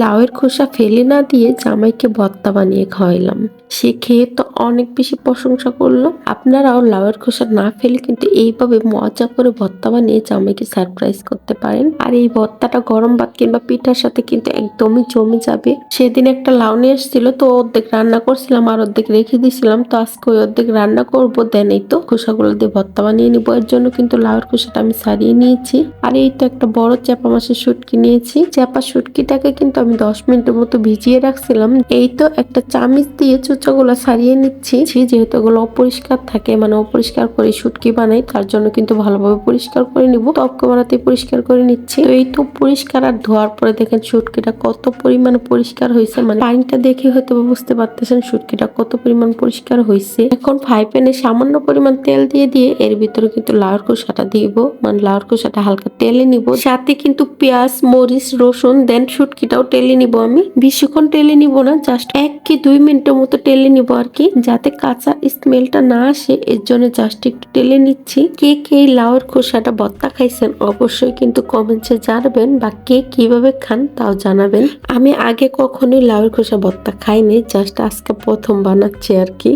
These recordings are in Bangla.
লাউয়ের খোসা ফেলে না দিয়ে জামাইকে ভর্তা বানিয়ে খাওয়াইলাম। সে খেয়ে তো অনেক বেশি প্রশংসা করল। আপনারাও লাউয়ের খোসা না ফেলে কিন্তু এইভাবে মজা করে ভর্তা বানিয়ে জামাইকে সারপ্রাইজ করতে পারেন। আর এই ভর্তাটা গরম ভাত কিংবা পিঠার সাথে কিন্তু একদমই জমে যাবে। সেদিন একটা লাউ নিয়ে এসেছিল, তো অর্ধেক রান্না করছিলাম আর অর্ধেক রেখে দিয়েছিলাম। তো আজকে ওই অর্ধেক রান্না করব, দেন এই তো খোসাগুলো দিয়ে ভর্তা বানিয়ে নিবো। এর জন্য কিন্তু লাউয়ের খোসাটা আমি সারিয়ে নিয়েছি। আর এই তো একটা বড় চ্যাপা মাছের শুটকি নিয়েছি। চাপা শুটকিটাকে কিন্তু আমি দশ মিনিটের মতো ভিজিয়ে রাখছিলাম। এই তো একটা চামিচ দিয়ে চুচাগুলো সারিয়ে নিচ্ছি। যেহেতু এগুলো অপরিষ্কার থাকে মানে অপরিষ্কার করে শুটকি বানাই, তার জন্য কিন্তু ভালোভাবে পরিষ্কার করে নিব। টপকে মারাতে পরিষ্কার করে নিচ্ছি। এই তো পরিষ্কার আর ধোয়ার পরে দেখেন শুটকিটা কত পরিমাণ পরিষ্কার হয়েছে। মানে পানিটা দেখে হয়তো বুঝতে পারতেছেন শুটকিটা কত পরিমাণ পরিষ্কার হয়েছে। এখন ফ্রাই প্যানে সামান্য পরিমাণ তেল দিয়ে দিয়ে এর ভিতরে কিন্তু লাউর খোসাটা দিব। মানে লাউর খোসাটা হালকা তেলে নিব। সাথে কিন্তু পেঁয়াজ, মরিচ, রসুন, দেন শুটকিটাও টেলে নিব আমি। বেশিক্ষণ টেলে নিব না জাস্ট এক কি দুই মিনিটের মতো টেলে নিব আর কি, যাতে কাঁচা স্মেলটা না আসে। এর জন্য জাস্ট একটু টেলে নিচ্ছি। কে কে লাউয়ের খোসাটা ভর্তা খাইছেন অবশ্যই কিন্তু কমেন্টসে জানাবেন বা কে কীভাবে খান তাও জানাবেন। আমি আগে কখনোই লাউয়ের খোসা ভর্তা খাইনি জাস্ট আজকে প্রথম বানাচ্ছি আর কি।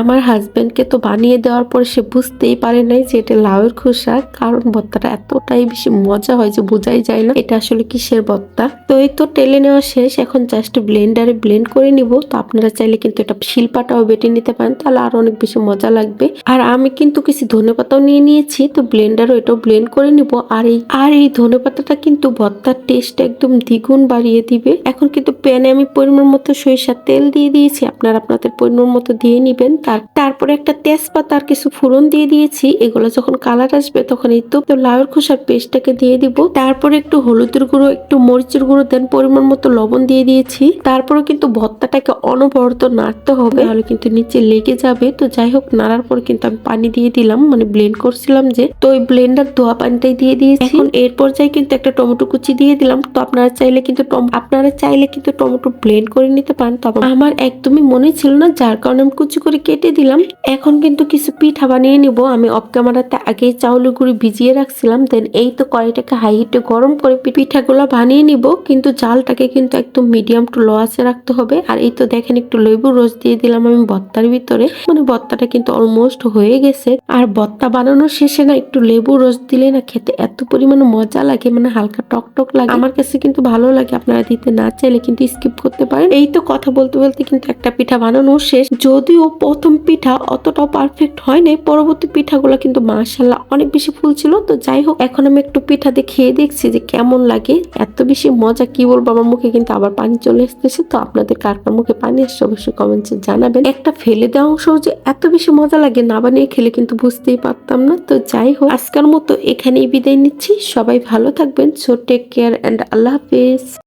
আমার হাজবেন্ডকে তো বানিয়ে দেওয়ার পর সে বুঝতেই পারে নাই যে এটা লাউয়ের খোসা, কারণ ভর্তাটা এতটাই বেশি মজা হয় যে বোঝাই যায় না। এটা আসলে কিসের ভর্তা তো এই তো টেলে নেওয়া শেষ, এখন জাস্ট ব্লেন্ডারে ব্লেন্ড করে নিব। তো আপনারা চাইলে কিন্তু এটা শিলপাটাও বেটে নিতে পারেন, তাহলে আরও অনেক বেশি মজা লাগবে। আর আমি কিন্তু কিছু ধনে পাতাও নিয়ে নিয়েছি, তো ব্লেন্ডারও এটাও ব্লেন্ড করে নিব। আর এই আর এই ধনে পাতাটা কিন্তু ভর্তার টেস্ট একদম দ্বিগুণ বাড়িয়ে দিবে। এখন কিন্তু প্যানে আমি পরিমাণ মতো সরিষার তেল দিয়ে দিয়েছি, আপনারা আপনাদের পরিমাণ মতো দিয়ে নিবেন। তার তারপরে একটা তেজপাতা আর কিছু ফোড়ন দিয়ে দিয়েছি। এগুলো যখন কালার আসবে তখন এই তো লাউয়ের খোসার পেস্টটাকে দিয়ে দিব। তারপরে একটু হলুদের গুঁড়ো, একটু মরিচের গুঁড়ো, দেন পরিমাণ মতো লবণ দিয়ে দিয়েছি। তারপরে কিন্তু ভর্তাটাকে অনবরত নাড়তে হবে। তাহলে কিন্তু নিচে লেগে যাবে। তো যাই হোক, নাড়ার পর কিন্তু আমি পানি দিয়ে দিলাম। মানে ব্লেন্ড করছিলাম যে। তো ওই ব্লেন্ডার ধোয়া পানিটাই দিয়ে দিয়েছি। এখন এর পর্যায়ে কিন্তু একটা টমেটো কুচি দিয়ে দিলাম। তো আপনারা চাইলে কিন্তু আপনারা চাইলে কিন্তু টমেটো ব্লেন্ড করে নিতে পারেন। তবে আমার একদমই মনে ছিল না, যার কারণে আমি কুচি করে কেটে দিলাম। এখন কিন্তু কিছু পিঠা বানিয়ে নিব। আমি অফ ক্যামেরাতে আগে চাউলের গুঁড়ি ভিজিয়ে রাখছিলাম। দেন এই তো কড়াইটাকে হাই হিটে গরম করে পিঠাগুলো বানিয়ে নিব। কিন্তু জালটাকে কিন্তু একদম মিডিয়াম টু লো আছে রাখতে হবে। আর এই তো দেখেন একটু লেবু রস দিয়ে দিলাম আমি ভর্তার ভিতরে। মানে ভর্তাটা কিন্তু অলমোস্ট হয়ে গেছে। আর ভর্তা বানানোর শেষে না একটু লেবু রস দিলে না খেতে এত পরিমাণে মজা লাগে। মানে হালকা টক টক লাগে। আমার কাছে কিন্তু ভালো লাগে। আপনারা দিতে না চাইলে কিন্তু স্কিপ করতে পারেন। এই তো কথা বলতে বলতে কিন্তু একটা পিঠা বানানো শেষ। যদিও প্রথম পিঠা অতটাও পারফেক্ট হয় নাই পরবর্তী পিঠাগুলো কিন্তু মাশাল্লাহ অনেক বেশি ফুল ছিল। তো যাই হোক, এখন আমি একটু পিঠা দিয়ে খেয়ে দেখছি যে কেমন লাগে। এত বেশি মজা, কি বলব, আমার মুখে কিন্তু আবার পানি চলে আসতেছে। তো আপনাদের কার মুখে পানি আসছে অবশ্যই কমেন্টসে জানাবেন। একটা ফেলে দেওয়া অংশ যে এত বেশি মজা লাগে না বানিয়ে খেলে কিন্তু বুঝতেই পারতাম না। তো যাই হোক, আজকের মতো এখানেই বিদায় নিচ্ছি। সবাই ভালো থাকবেন। সো টেক কেয়ার অ্যান্ড আল্লাহ হাফিজ।